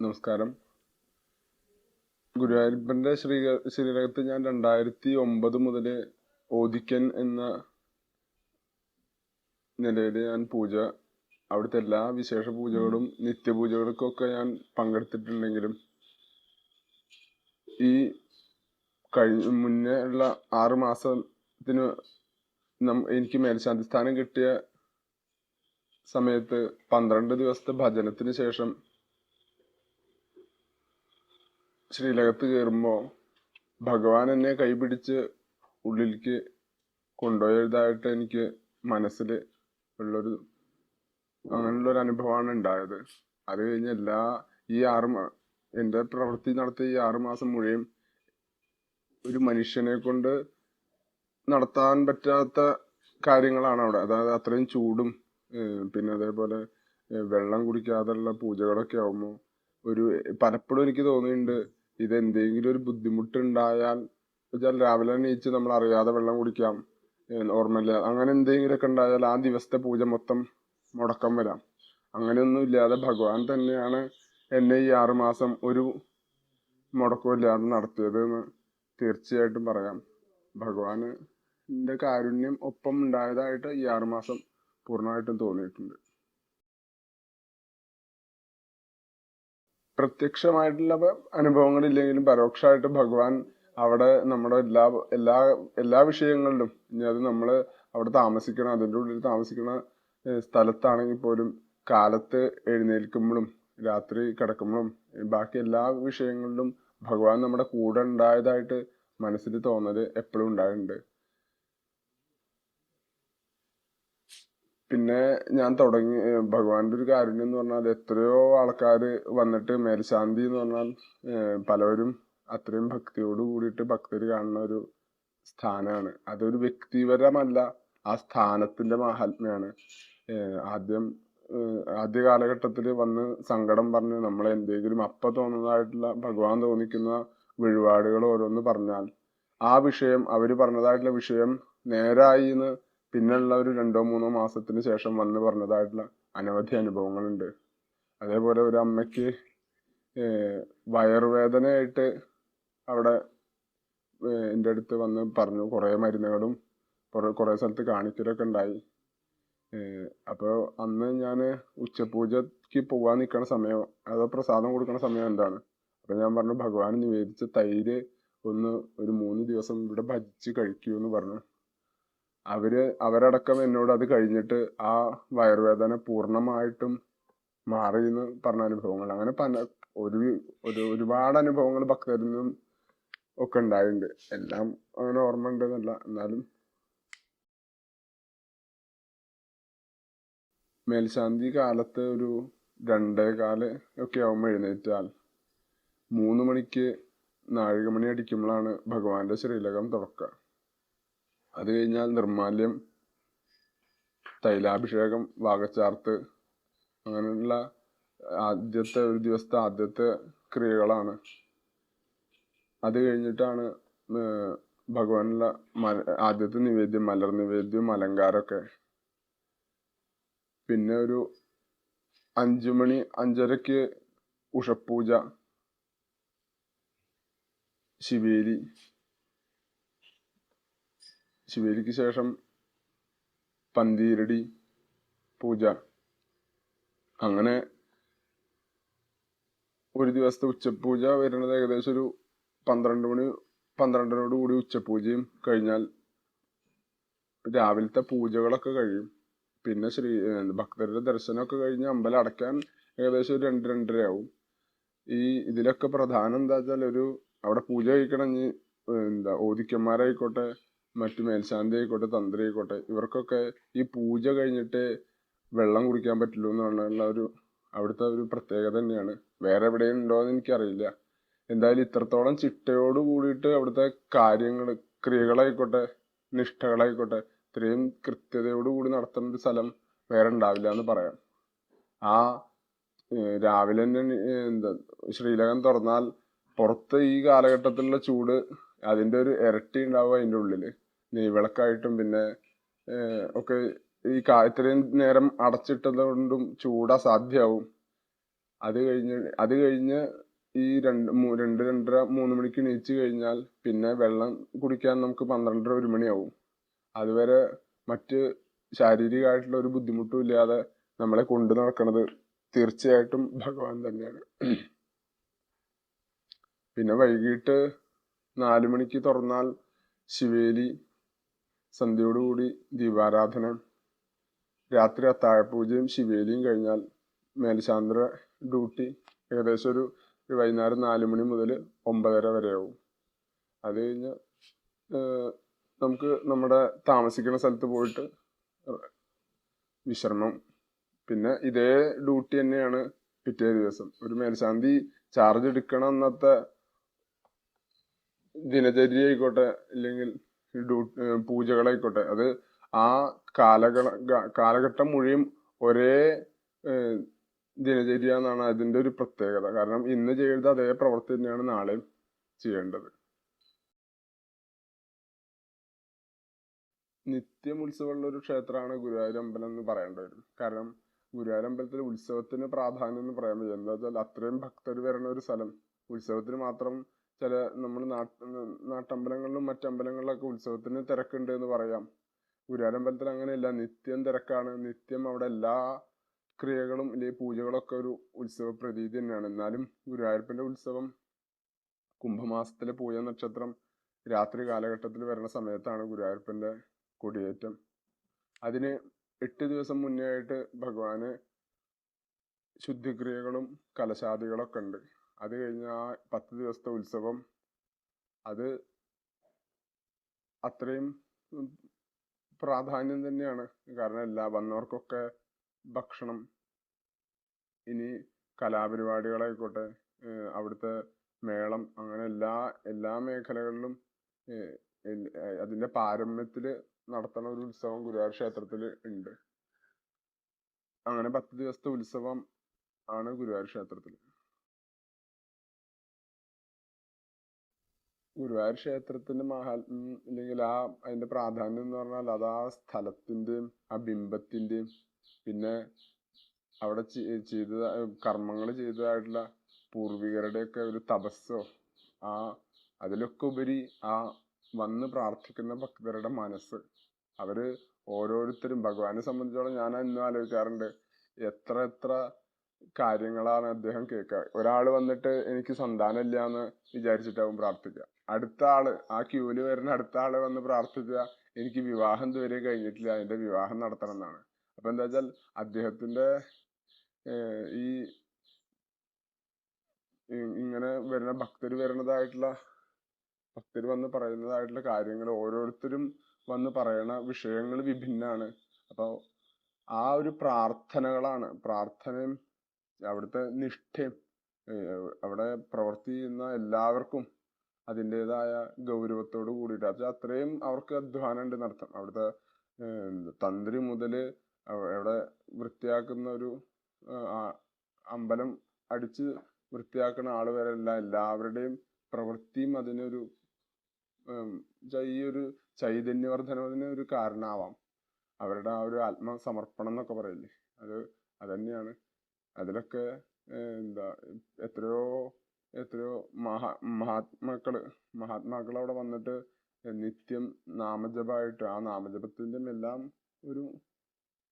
നമസ്കാരം. ഗുരുവായൂരപ്പന്റെ ശ്രീ ശ്രീരകത്ത് ഞാൻ രണ്ടായിരത്തി ഒമ്പത് മുതൽ ഓദിക്കൻ എന്ന നിലയിൽ ഞാൻ പൂജ അവിടുത്തെ എല്ലാ വിശേഷ പൂജകളും നിത്യപൂജകൾക്കൊക്കെ ഞാൻ പങ്കെടുത്തിട്ടുണ്ടെങ്കിലും ഈ കഴിഞ്ഞ മുന്നേ ഉള്ള ആറ് മാസത്തിന് എനിക്ക് മേൽശാന്തി സ്ഥാനം കിട്ടിയ സമയത്ത് പന്ത്രണ്ട് ദിവസത്തെ ഭജനത്തിന് ശേഷം ശ്രീലകത്ത് കയറുമ്പോൾ ഭഗവാൻ എന്നെ കൈപിടിച്ച് ഉള്ളിലേക്ക് കൊണ്ടുപോയതായിട്ട് എനിക്ക് മനസ്സിൽ ഉള്ളൊരു അങ്ങനെയുള്ള ഒരു അനുഭവമാണ് ഉണ്ടായത്. അത് കഴിഞ്ഞ് എല്ലാ ഈ ആറ് എന്റെ പ്രവൃത്തി നടത്തിയ ഈ ആറുമാസം മുഴുവൻ ഒരു മനുഷ്യനെ കൊണ്ട് നടത്താൻ പറ്റാത്ത കാര്യങ്ങളാണ് അവിടെ. അതായത് അത്രയും ചൂടും പിന്നെ അതേപോലെ വെള്ളം കുടിക്കാതെയുള്ള പൂജകളൊക്കെ ആകുമ്പോൾ ഒരു പലപ്പോഴും എനിക്ക് തോന്നിയിട്ടുണ്ട് ഇത് എന്തെങ്കിലും ഒരു ബുദ്ധിമുട്ടുണ്ടായാൽ വെച്ചാൽ രാവിലെ എണീച്ച് നമ്മൾ അറിയാതെ വെള്ളം കുടിക്കാം ഓർമ്മയില്ല. അങ്ങനെ എന്തെങ്കിലുമൊക്കെ ഉണ്ടായാൽ ആ ദിവസത്തെ പൂജ മൊത്തം മുടക്കം വരാം. അങ്ങനെയൊന്നും ഇല്ലാതെ ഭഗവാൻ തന്നെയാണ് എന്നെ ഈ ആറുമാസം ഒരു മുടക്കവും ഇല്ലാതെ നടത്തിയത് എന്ന് തീർച്ചയായിട്ടും പറയാം. ഭഗവാന് കാരുണ്യം ഒപ്പം ഉണ്ടായതായിട്ട് ഈ ആറുമാസം പൂർണമായിട്ടും തോന്നിയിട്ടുണ്ട്. പ്രത്യക്ഷമായിട്ടുള്ള അനുഭവങ്ങളില്ലെങ്കിലും പരോക്ഷമായിട്ട് ഭഗവാൻ അവിടെ നമ്മുടെ എല്ലാ എല്ലാ എല്ലാ വിഷയങ്ങളിലും ഇനി അത് നമ്മൾ അവിടെ താമസിക്കണം അതിന്റെ ഉള്ളിൽ താമസിക്കുന്ന ഏഹ് സ്ഥലത്താണെങ്കിൽ പോലും കാലത്ത് എഴുന്നേൽക്കുമ്പോഴും രാത്രി കിടക്കുമ്പോഴും ബാക്കി എല്ലാ വിഷയങ്ങളിലും ഭഗവാൻ നമ്മുടെ കൂടെ ഉണ്ടായതായിട്ട് മനസ്സിൽ തോന്നൽ എപ്പോഴും ഉണ്ടായിട്ടുണ്ട്. പിന്നെ ഞാൻ തുടങ്ങി ഭഗവാന്റെ ഒരു കാരുണ്യം എന്ന് പറഞ്ഞാൽ എത്രയോ ആൾക്കാർ വന്നിട്ട് മേൽശാന്തി എന്ന് പറഞ്ഞാൽ പലവരും അത്രയും ഭക്തിയോട് കൂടിയിട്ട് ഭക്തർ കാണുന്ന ഒരു സ്ഥാനമാണ്. അതൊരു വ്യക്തിപരമല്ല ആ സ്ഥാനത്തിന്റെ മാഹാത്മ്യമാണ്. ആദ്യം ആദ്യ കാലഘട്ടത്തിൽ വന്ന് സങ്കടം പറഞ്ഞ് നമ്മൾ എന്തെങ്കിലും അപ്പ തോന്നുന്നതായിട്ടുള്ള ഭഗവാൻ തോന്നിക്കുന്ന വഴിപാടുകൾ ഓരോന്ന് പറഞ്ഞാൽ ആ വിഷയം അവർ പറഞ്ഞതായിട്ടുള്ള വിഷയം നേരായി എന്ന് പിന്നുള്ള ഒരു രണ്ടോ മൂന്നോ മാസത്തിന് ശേഷം വന്ന് പറഞ്ഞതായിട്ടുള്ള അനവധി അനുഭവങ്ങളുണ്ട്. അതേപോലെ ഒരു അമ്മയ്ക്ക് വയറുവേദനയായിട്ട് അവിടെ എന്റെ അടുത്ത് വന്ന് പറഞ്ഞു. കുറേ മരുന്നുകളും കുറെ സ്ഥലത്ത് കാണിക്കലൊക്കെ ഉണ്ടായി. അപ്പോൾ അന്ന് ഞാൻ ഉച്ചപൂജയ്ക്ക് പോകാൻ നിൽക്കണ സമയം അതോ പ്രസാദം കൊടുക്കുന്ന സമയം എന്താണ്? അപ്പൊ ഞാൻ പറഞ്ഞു ഭഗവാൻ നിവേദിച്ച തൈര് ഒന്ന് ഒരു മൂന്ന് ദിവസം ഇവിടെ ഭജിച്ച് കഴിക്കൂ എന്ന് പറഞ്ഞു. അവർ അവരടക്കം എന്നോട് അത് കഴിഞ്ഞിട്ട് ആ വയറുവേദന പൂർണമായിട്ടും മാറി എന്ന് പറഞ്ഞ അനുഭവങ്ങൾ. അങ്ങനെ പല ഒരു ഒരു ഒരുപാട് അനുഭവങ്ങൾ ഭക്തരിൽ നിന്നും ഒക്കെ ഉണ്ടായിട്ടുണ്ട്. എല്ലാം അങ്ങനെ ഓർമ്മ ഉണ്ടെന്നല്ല എന്നാലും മേൽശാന്തി കാലത്ത് ഒരു രണ്ടേ കാൽ ഒക്കെ ആവുമ്പോൾ എഴുന്നേറ്റാൽ മൂന്ന് മണിക്ക് നാഴികമണി അടിക്കുമ്പോഴാണ് ഭഗവാന്റെ ശ്രീലകം തുറക്കുക. അത് കഴിഞ്ഞാൽ നിർമാല്യം തൈലാഭിഷേകം വാകച്ചാർത്ത് അങ്ങനെയുള്ള ആദ്യത്തെ ഒരു ദിവസത്തെ ആദ്യത്തെ ക്രിയകളാണ്. അത് കഴിഞ്ഞിട്ടാണ് ഭഗവാനുള്ള മല ആദ്യത്തെ നിവേദ്യം മലർ നിവേദ്യം അലങ്കാരമൊക്കെ. പിന്നെ ഒരു അഞ്ചു മണി അഞ്ചരക്ക് ഉഷപ്പൂജ ശിവേലി. ശിവേലിക്ക് ശേഷം പന്തീരടി പൂജ. അങ്ങനെ ഒരു ദിവസത്തെ ഉച്ചപൂജ വരുന്നത് ഏകദേശം ഒരു പന്ത്രണ്ട് മണി പന്ത്രണ്ടിനോട് കൂടി ഉച്ചപൂജയും കഴിഞ്ഞാൽ രാവിലത്തെ പൂജകളൊക്കെ കഴിയും. പിന്നെ ശ്രീ ഭക്തരുടെ ദർശനമൊക്കെ കഴിഞ്ഞ് അമ്പലം അടയ്ക്കാൻ ഏകദേശം ഒരു രണ്ട് രണ്ടര ആവും ഈ ഇതിലൊക്കെ പ്രധാനം എന്താ വെച്ചാൽ ഒരു അവിടെ പൂജ കഴിക്കണമെങ്കിൽ എന്താ ഓദിക്കന്മാരായിക്കോട്ടെ മറ്റു മേൽശാന്തി ആയിക്കോട്ടെ തന്ത്രി ആയിക്കോട്ടെ ഇവർക്കൊക്കെ ഈ പൂജ കഴിഞ്ഞിട്ട് വെള്ളം കുടിക്കാൻ പറ്റുള്ളൂ എന്നുള്ള ഒരു അവിടുത്തെ ഒരു പ്രത്യേകത തന്നെയാണ്. വേറെ എവിടെയും ഉണ്ടോ എന്ന് എനിക്കറിയില്ല. എന്തായാലും ഇത്രത്തോളം ചിട്ടയോട് കൂടിയിട്ട് അവിടുത്തെ കാര്യങ്ങൾ ക്രിയകളായിക്കോട്ടെ നിഷ്ഠകളായിക്കോട്ടെ ഇത്രയും കൃത്യതയോട് കൂടി നടത്തുന്ന ഒരു സ്ഥലം വേറെ ഉണ്ടാവില്ല എന്ന് പറയാം. ആ രാവിലെ തന്നെ എന്താ ശ്രീലകം തുറന്നാൽ പുറത്ത് ഈ കാലഘട്ടത്തിലുള്ള ചൂട് അതിന്റെ ഒരു ഇരട്ടി ഉണ്ടാവും അതിന്റെ ഉള്ളിൽ. നെയ്വിളക്കായിട്ടും പിന്നെ ഒക്കെ ഈ ഇത്രയും നേരം അടച്ചിട്ടത് കൊണ്ടും ചൂട് അസാധ്യമാവും അത് കഴിഞ്ഞ് അത് കഴിഞ്ഞ് ഈ രണ്ട് രണ്ട് രണ്ടര മൂന്ന് മണിക്ക് എണീച്ച് കഴിഞ്ഞാൽ പിന്നെ വെള്ളം കുടിക്കാൻ നമുക്ക് പന്ത്രണ്ടര ഒരു മണിയാവും. അതുവരെ മറ്റ് ശാരീരികമായിട്ടുള്ള ഒരു ബുദ്ധിമുട്ടും ഇല്ലാതെ നമ്മളെ കൊണ്ടു നടക്കുന്നത് തീർച്ചയായിട്ടും ഭഗവാൻ തന്നെയാണ്. പിന്നെ വൈകിട്ട് നാല് മണിക്ക് തുറന്നാൽ ശിവേലി സന്ധ്യയോടുകൂടി ദീപാരാധന. രാത്രി അത്താഴപൂജയും ശിവേലിയും കഴിഞ്ഞാൽ മേൽശാന്ത്ര ഡ്യൂട്ടി ഏകദേശം ഒരു വൈകുന്നേരം നാല് മണി മുതൽ ഒമ്പതര വരെയാവും. അത് കഴിഞ്ഞ് നമുക്ക് നമ്മുടെ താമസിക്കുന്ന സ്ഥലത്ത് പോയിട്ട് വിശ്രമം. പിന്നെ ഇതേ ഡ്യൂട്ടി തന്നെയാണ് പിറ്റേ ദിവസം. ഒരു മേൽശാന്തി ചാർജ് എടുക്കണം അന്നത്തെ ദിനചര്യ ആയിക്കോട്ടെ ഇല്ലെങ്കിൽ പൂജകളായിക്കോട്ടെ. അത് ആ കാലഘ ഗ- കാലഘട്ടം മുഴുവൻ ഒരേ ദിനചര്യ എന്നാണ് അതിന്റെ ഒരു പ്രത്യേകത. കാരണം ഇന്ന് ചെയ്ത അതേ പ്രവൃത്തി തന്നെയാണ് നാളെയും ചെയ്യേണ്ടത്. നിത്യം ഉത്സവമുള്ള ഒരു ക്ഷേത്രമാണ് ഗുരുവായൂർ അമ്പലം എന്ന് പറയേണ്ടി വരും. കാരണം ഗുരുവായൂർ അമ്പലത്തിലെ ഉത്സവത്തിന് പ്രാധാന്യം എന്ന് പറയാൻ പറ്റില്ല എന്താ വെച്ചാൽ അത്രയും ഭക്തർ വരുന്ന ഒരു സ്ഥലം. ഉത്സവത്തിന് മാത്രം ചില നമ്മുടെ നാട്ട് നാട്ടമ്പലങ്ങളിലും മറ്റമ്പലങ്ങളിലൊക്കെ ഉത്സവത്തിന് തിരക്കുണ്ട് എന്ന് പറയാം. ഗുരുവായൂർ അമ്പലത്തിൽ അങ്ങനെയല്ല. നിത്യം തിരക്കാണ്. നിത്യം അവിടെ എല്ലാ ക്രിയകളും അല്ലെങ്കിൽ പൂജകളൊക്കെ ഒരു ഉത്സവ പ്രതീതി തന്നെയാണ്. എന്നാലും ഗുരുവായൂരപ്പന്റെ ഉത്സവം കുംഭമാസത്തിലെ പൂയ നക്ഷത്രം രാത്രി കാലഘട്ടത്തിൽ വരുന്ന സമയത്താണ് ഗുരുവായൂരപ്പന്റെ കൊടിയേറ്റം. അതിന് എട്ട് ദിവസം മുന്നേ ആയിട്ട് ഭഗവാന് ശുദ്ധിക്രിയകളും കലശാദികളൊക്കെ ഉണ്ട്. അത് കഴിഞ്ഞ ആ പത്ത് ദിവസത്തെ ഉത്സവം അത് അത്രയും പ്രാധാന്യം തന്നെയാണ്. കാരണം എല്ലാ വന്നവർക്കൊക്കെ ഭക്ഷണം ഇനി കലാപരിപാടികളായിക്കോട്ടെ അവിടുത്തെ മേളം അങ്ങനെ എല്ലാ എല്ലാ മേഖലകളിലും അതിന്റെ പാരമ്യത്തിൽ നടത്തുന്ന ഒരു ഉത്സവം ഗുരുവായൂർ ക്ഷേത്രത്തിൽ ഉണ്ട്. അങ്ങനെ പത്ത് ദിവസത്തെ ഉത്സവം ആണ് ഗുരുവായൂർ ക്ഷേത്രത്തിൽ. ഗുരുവായൂർ ക്ഷേത്രത്തിന്റെ മഹാത്മ്യം അല്ലെങ്കിൽ ആ അതിന്റെ പ്രാധാന്യം എന്ന് പറഞ്ഞാൽ അത് ആ സ്ഥലത്തിന്റെയും ആ ബിംബത്തിന്റെയും പിന്നെ അവിടെ ചെയ്ത കർമ്മങ്ങൾ ചെയ്തതായിട്ടുള്ള പൂർവികരുടെയൊക്കെ ഒരു തപസ്സോ ആ അതിലൊക്കെ ഉപരി ആ വന്ന് പ്രാർത്ഥിക്കുന്ന ഭക്തരുടെ മനസ്സ്. അവർ ഓരോരുത്തരും ഭഗവാനെ സംബന്ധിച്ചോളം ഞാൻ ഇന്നും ആലോചിക്കാറുണ്ട് എത്ര എത്ര കാര്യങ്ങളാണ് അദ്ദേഹം കേൾക്കുക ഒരാൾ വന്നിട്ട് എനിക്ക് സന്താനം ഇല്ല എന്ന് വിചാരിച്ചിട്ടാവും പ്രാർത്ഥിക്കുക അടുത്ത ആൾ ആ ക്യൂവിൽ വരുന്ന അടുത്ത ആൾ വന്ന് പ്രാർത്ഥിക്കുക. എനിക്ക് വിവാഹം ഇതുവരെ കഴിഞ്ഞിട്ടില്ല. അതിന്റെ വിവാഹം നടത്തണം എന്നാണ് അപ്പൊ എന്താ വെച്ചാൽ അദ്ദേഹത്തിന്റെ ഈ ഇങ്ങനെ വരുന്ന ഭക്തർ വരുന്നതായിട്ടുള്ള ഭക്തർ വന്ന് പറയുന്നതായിട്ടുള്ള കാര്യങ്ങൾ ഓരോരുത്തരും വന്ന് പറയുന്ന വിഷയങ്ങൾ വിഭിന്നാണ്. അപ്പോൾ ആ ഒരു പ്രാർത്ഥനകളാണ്. പ്രാർത്ഥനയും അവിടുത്തെ നിഷ്ഠയും അവിടെ പ്രവർത്തി ചെയ്യുന്ന എല്ലാവർക്കും അതിന്റെതായ ഗൗരവത്തോട് കൂടിയിട്ട്. അത് അത്രയും അവർക്ക് അധ്വാനം ഉണ്ട് നടത്താം അവിടുത്തെ തന്ത്രി മുതൽ അവ- അവിടെ വൃത്തിയാക്കുന്ന ഒരു അമ്പലം അടിച്ച് വൃത്തിയാക്കുന്ന ആൾ വരെ അല്ല എല്ലാവരുടെയും പ്രവൃത്തിയും അതിനൊരു ഈ ഒരു ചൈതന്യവർദ്ധനവിന് ഒരു കാരണമാവാം അവരുടെ ആ ഒരു ആത്മസമർപ്പണം എന്നൊക്കെ പറയില്ലേ? അത് അതന്നെയാണ്. അതിലൊക്കെ എന്താ എത്രയോ എത്രയോ മഹാ മഹാത്മാക്കൾ മഹാത്മാക്കൾ അവിടെ വന്നിട്ട് നിത്യം നാമജപമായിട്ട് ആ നാമജപത്തിന്റെ എല്ലാം ഒരു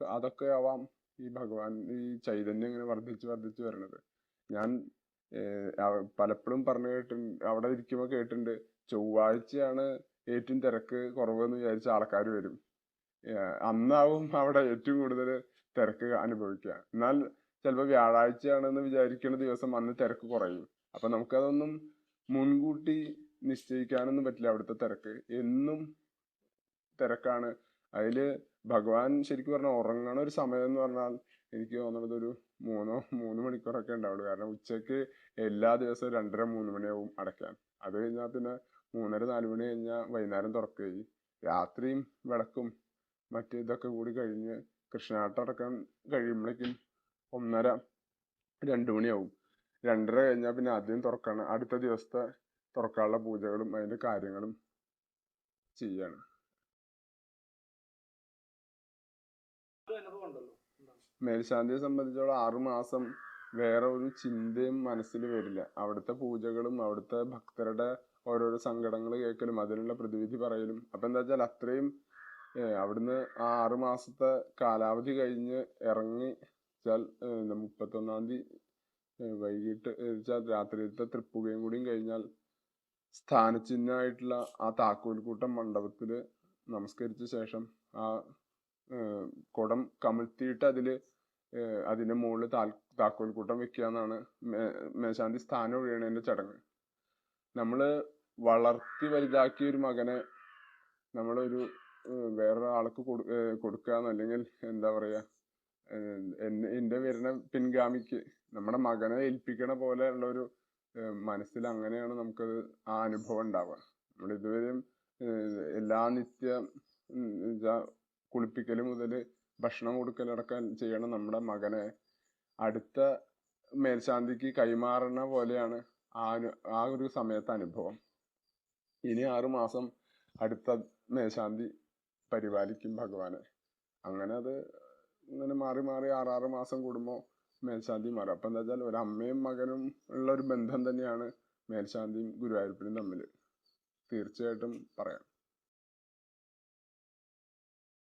അതൊക്കെ ആവാം ഈ ഭഗവാൻ ഈ ചൈതന്യം ഇങ്ങനെ വർദ്ധിച്ച് വർദ്ധിച്ച് വരുന്നത് ഞാൻ പലപ്പോഴും പറഞ്ഞു കേട്ടിട്ടുണ്ട് അവിടെ ഇരിക്കുമ്പോൾ കേട്ടിട്ടുണ്ട് ചൊവ്വാഴ്ചയാണ് ഏറ്റവും തിരക്ക് കുറവെന്ന് വിചാരിച്ച ആൾക്കാർ വരും. അന്നാവും അവിടെ ഏറ്റവും കൂടുതൽ തിരക്ക് അനുഭവിക്കുക. എന്നാൽ ചിലപ്പോൾ വ്യാഴാഴ്ചയാണെന്ന് വിചാരിക്കുന്ന ദിവസം അന്ന് തിരക്ക് കുറയും. അപ്പൊ നമുക്കതൊന്നും മുൻകൂട്ടി നിശ്ചയിക്കാനൊന്നും പറ്റില്ല അവിടുത്തെ തിരക്ക്. എന്നും തിരക്കാണ്. അതിൽ ഭഗവാൻ ശരിക്കും പറഞ്ഞാൽ ഉറങ്ങണ ഒരു സമയം എന്ന് പറഞ്ഞാൽ എനിക്ക് തോന്നുന്നത് ഒരു മൂന്നോ മൂന്ന് മണിക്കൂറൊക്കെ ഉണ്ടാവുള്ളൂ. കാരണം ഉച്ചയ്ക്ക് എല്ലാ ദിവസവും രണ്ടര മൂന്ന് മണിയാവും അടയ്ക്കാൻ. അത് കഴിഞ്ഞാൽ പിന്നെ മൂന്നര നാല് മണി കഴിഞ്ഞാൽ വൈകുന്നേരം തുറക്കുകയും രാത്രിയും വിളക്കും മറ്റു ഇതൊക്കെ കൂടി കഴിഞ്ഞ് കൃഷ്ണാട്ടം അടക്കാൻ കഴിയുമ്പോഴേക്കും ഒന്നര രണ്ട് മണിയാവും. രണ്ടര കഴിഞ്ഞാൽ പിന്നെ ആദ്യം തുറക്കണം. അടുത്ത ദിവസത്തെ തുറക്കാനുള്ള പൂജകളും അതിന്റെ കാര്യങ്ങളും ചെയ്യാണ്? മേൽശാന്തിയെ സംബന്ധിച്ചോളം ആറു മാസം വേറെ ഒരു ചിന്തയും മനസ്സിൽ വരില്ല. അവിടുത്തെ പൂജകളും അവിടുത്തെ ഭക്തരുടെ ഓരോരോ സങ്കടങ്ങൾ കേൾക്കലും അതിനുള്ള പ്രതിവിധി പറയലും. അപ്പൊ എന്താ വെച്ചാൽ അത്രയും അവിടുന്ന് ആ ആറു മാസത്തെ കാലാവധി കഴിഞ്ഞ് ഇറങ്ങി വെച്ചാൽ മുപ്പത്തൊന്നാം തീയതി വൈകിട്ട് വെച്ചാൽ രാത്രിയിലത്തെ തൃപ്പുകയും കൂടിയും കഴിഞ്ഞാൽ സ്ഥാനചിഹ്നമായിട്ടുള്ള ആ താക്കോൽക്കൂട്ടം മണ്ഡപത്തിൽ നമസ്കരിച്ച ശേഷം ആ കുടം കമിഴ്ത്തിയിട്ട് അതിൽ അതിന്റെ മുകളിൽ താൽ താക്കോൽക്കൂട്ടം വെക്കുക എന്നാണ് മേശാന്തി സ്ഥാനം ഒഴിയണതിന്റെ ചടങ്ങ്. നമ്മൾ വളർത്തി വലുതാക്കിയ ഒരു മകനെ നമ്മളൊരു വേറൊരാൾക്ക് കൊടു കൊടുക്കുക എന്നല്ലെങ്കിൽ എന്താ പറയാ ഏഹ് എന്നെ എന്റെ വരുന്ന പിൻഗാമിക്ക് നമ്മുടെ മകനെ ഏൽപ്പിക്കണ പോലെ ഉള്ള ഒരു മനസ്സിൽ അങ്ങനെയാണ് നമുക്ക് ആ അനുഭവം ഉണ്ടാവുക. നമ്മൾ ഇതുവരെയും എല്ലാ നിത്യ കുളിപ്പിക്കൽ മുതൽ ഭക്ഷണം കൊടുക്കലടക്കം ചെയ്യണ നമ്മുടെ മകനെ അടുത്ത മേൽശാന്തിക്ക് കൈമാറുന്ന പോലെയാണ് ആ ആ ഒരു സമയത്തെ അനുഭവം. ഇനി ആറുമാസം അടുത്ത മേൽശാന്തി പരിപാലിക്കും ഭഗവാനെ. അങ്ങനെ അത് ഇങ്ങനെ മാറി മാറി ആറാറ് മാസം കൂടുമ്പോൾ മേൽശാന്തി മാറും. അപ്പം എന്താ വെച്ചാൽ ഒരു അമ്മയും മകനും ഉള്ള ഒരു ബന്ധം തന്നെയാണ് മേൽശാന്തിയും ഗുരുവായൂരപ്പനും തമ്മിൽ തീർച്ചയായിട്ടും പറയാം.